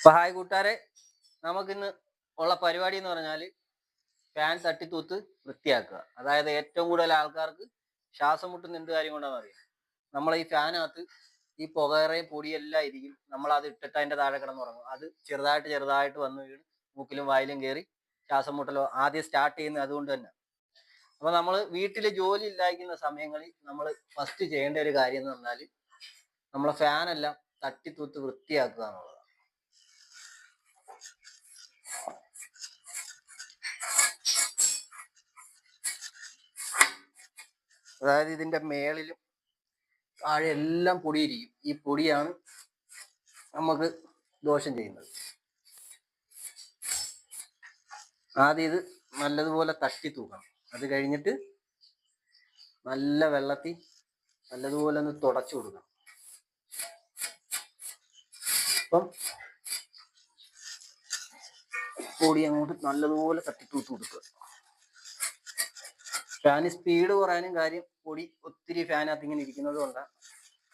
അപ്പൊ ഹായ് നമുക്കിന്ന് ഉള്ള പരിപാടി എന്ന് പറഞ്ഞാൽ ഫാൻ തട്ടിത്തൂത്ത് വൃത്തിയാക്കുക. അതായത് ഏറ്റവും കൂടുതൽ ആൾക്കാർക്ക് ശ്വാസം മുട്ടുന്ന എന്ത് കാര്യം കൊണ്ടാണെന്ന് അറിയാം? നമ്മൾ ഈ ഫാനകത്ത് ഈ പുകയറയും പൊടിയെല്ലാം ഇരിക്കും. നമ്മൾ അത് ഇട്ടിട്ട് അതിന്റെ താഴെ കിടന്നുറങ്ങും അത് ചെറുതായിട്ട് ചെറുതായിട്ട് വന്ന് വീണ് മൂക്കിലും വായിലും കയറി ശ്വാസം മുട്ടലോ ആദ്യം സ്റ്റാർട്ട് ചെയ്യുന്നത് അതുകൊണ്ട് തന്നെ. അപ്പൊ നമ്മൾ വീട്ടിൽ ജോലി ഇല്ലായിരിക്കുന്ന സമയങ്ങളിൽ നമ്മൾ ഫസ്റ്റ് ചെയ്യേണ്ട ഒരു കാര്യം എന്ന് പറഞ്ഞാൽ നമ്മളെ ഫാനെല്ലാം തട്ടിത്തൂത്ത് വൃത്തിയാക്കുക എന്നുള്ളതാണ്. അതായത് ഇതിന്റെ മേളിലും താഴെ എല്ലാം പൊടിയിരിക്കും. ഈ പൊടിയാണ് നമുക്ക് ദോഷം ചെയ്യുന്നത്. ആദ്യം ഇത് നല്ലതുപോലെ തട്ടി തൂക്കണം. അത് കഴിഞ്ഞിട്ട് നല്ല വെള്ളത്തിൽ നല്ലതുപോലെ ഒന്ന് തുടച്ചു കൊടുക്കണം. അപ്പം പൊടി അങ്ങോട്ട് നല്ലതുപോലെ തട്ടിത്തൂത്ത് കൊടുക്കുക. ഫാന് സ്പീഡ് കുറയാനും കാര്യം പൊടി ഒത്തിരി ഫാനകത്ത് ഇങ്ങനെ ഇരിക്കുന്നത് കൊണ്ടാണ്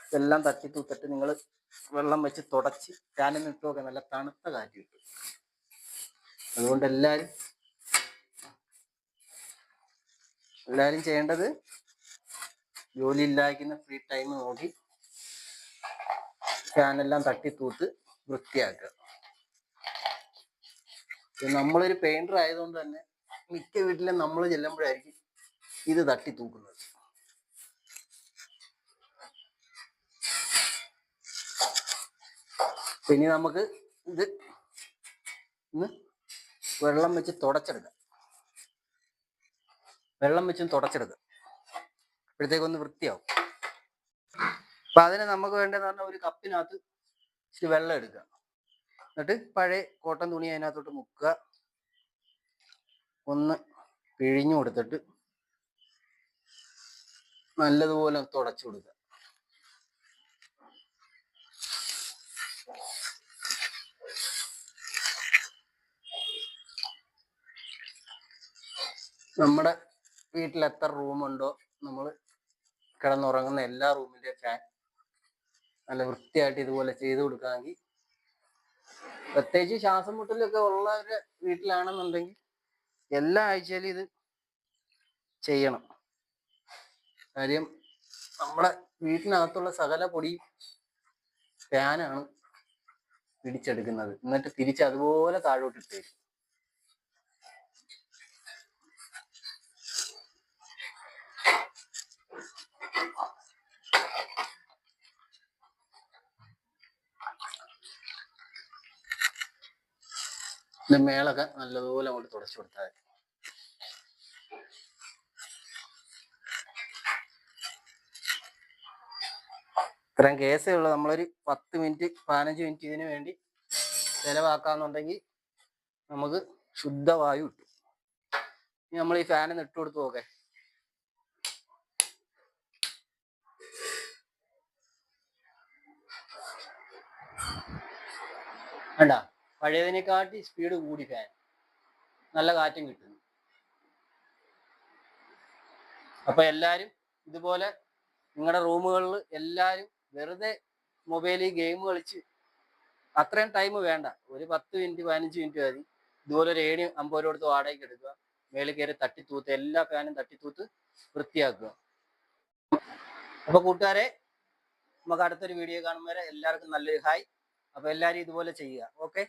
ഇതെല്ലാം തട്ടിത്തൂത്തിട്ട് നിങ്ങൾ വെള്ളം വെച്ച് തുടച്ച് ഫാനിൽ നിന്ന് ഇട്ട് നല്ല തണുത്ത കാറ്റ് കിട്ടും. അതുകൊണ്ട് എല്ലാവരും എല്ലാവരും ചെയ്യേണ്ടത് ജോലി ഇല്ലായിരിക്കുന്ന ഫ്രീ ടൈം നോക്കി ഫാനെല്ലാം തട്ടി തൂത്ത് വൃത്തിയാക്കുക. നമ്മളൊരു പെയിന്റർ ആയതുകൊണ്ട് തന്നെ മിക്ക വീട്ടിലും നമ്മൾ ചെല്ലുമ്പോഴായിരിക്കും ഇത് തട്ടി തൂക്കുന്നത്. പിന്നെ നമുക്ക് ഇത് വെള്ളം വെച്ച് തുടച്ചെടുക്കാം. വെള്ളം വെച്ചും തുടച്ചെടുക്കാം. ഇപ്പോഴത്തേക്കൊന്ന് വൃത്തിയാവും. അപ്പൊ അതിന് നമുക്ക് വേണ്ടതെന്ന് പറഞ്ഞാൽ ഒരു കപ്പിനകത്ത് ഇച്ചിരി വെള്ളം എടുക്കുക. എന്നിട്ട് പഴയ കോട്ടൺ തുണി അതിനകത്തോട്ട് മുക്കുക. ഒന്ന് പിഴിഞ്ഞു കൊടുത്തിട്ട് നല്ലതുപോലെ തുടച്ചു കൊടുക്കുക. നമ്മുടെ വീട്ടിൽ എത്ര റൂമുണ്ടോ നമ്മൾ കിടന്നുറങ്ങുന്ന എല്ലാ റൂമിന്റെ ഫാൻ നല്ല വൃത്തിയായിട്ട് ഇതുപോലെ ചെയ്തു കൊടുക്കാമെങ്കിൽ പ്രത്യേകിച്ച് ശ്വാസം മുട്ടലൊക്കെ ഉള്ളവരുടെ വീട്ടിലാണെന്നുണ്ടെങ്കിൽ എല്ലാ ആഴ്ചയിലും ഇത് ചെയ്യണം. കാര്യം നമ്മുടെ വീട്ടിനകത്തുള്ള സകല പൊടി ഫാനാണ് പിടിച്ചെടുക്കുന്നത്. എന്നിട്ട് തിരിച്ച് അതുപോലെ താഴോട്ട് ഇട്ടേക്കും. ഇത് മേളൊക്കെ നല്ലതുപോലെ അങ്ങോട്ട് തുടച്ചു കൊടുത്താൽ ഇത്രയും കേസേ ഉള്ളൂ. നമ്മളൊരു പത്ത് മിനിറ്റ് പതിനഞ്ച് മിനിറ്റ് ഇതിന് വേണ്ടി ചിലവാക്കാന്നുണ്ടെങ്കിൽ നമുക്ക് ശുദ്ധവായു കിട്ടും. ഇനി നമ്മൾ ഈ ഫാനിൽ ഇട്ട് കൊടുത്ത് നോക്കെ. വേണ്ട പഴയതിനെക്കാട്ടി സ്പീഡ് കൂടി ഫാൻ നല്ല കാറ്റും കിട്ടുന്നു അപ്പൊ എല്ലാരും ഇതുപോലെ നിങ്ങളുടെ റൂമുകളിൽ എല്ലാരും വെറുതെ മൊബൈലിൽ ഗെയിം കളിച്ച് അത്രയും ടൈം വേണ്ട. ഒരു പത്ത് മിനിറ്റ് പതിനഞ്ച് മിനിറ്റ് മതി. ഇതുപോലെ ഒരു ഏണി അമ്പത് രൂപ വാടകയ്ക്ക് എടുക്കുക. മേളിൽ കയറി തട്ടിത്തൂത്ത് എല്ലാ ഫാനും തട്ടിത്തൂത്ത് വൃത്തിയാക്കുക. അപ്പൊ കൂട്ടുകാരെ നമുക്ക് അടുത്തൊരു വീഡിയോ കാണുമ്പോൾ എല്ലാവർക്കും നല്ലൊരു ഹായ് അപ്പൊ എല്ലാവരും ഇതുപോലെ ചെയ്യുക. ഓക്കെ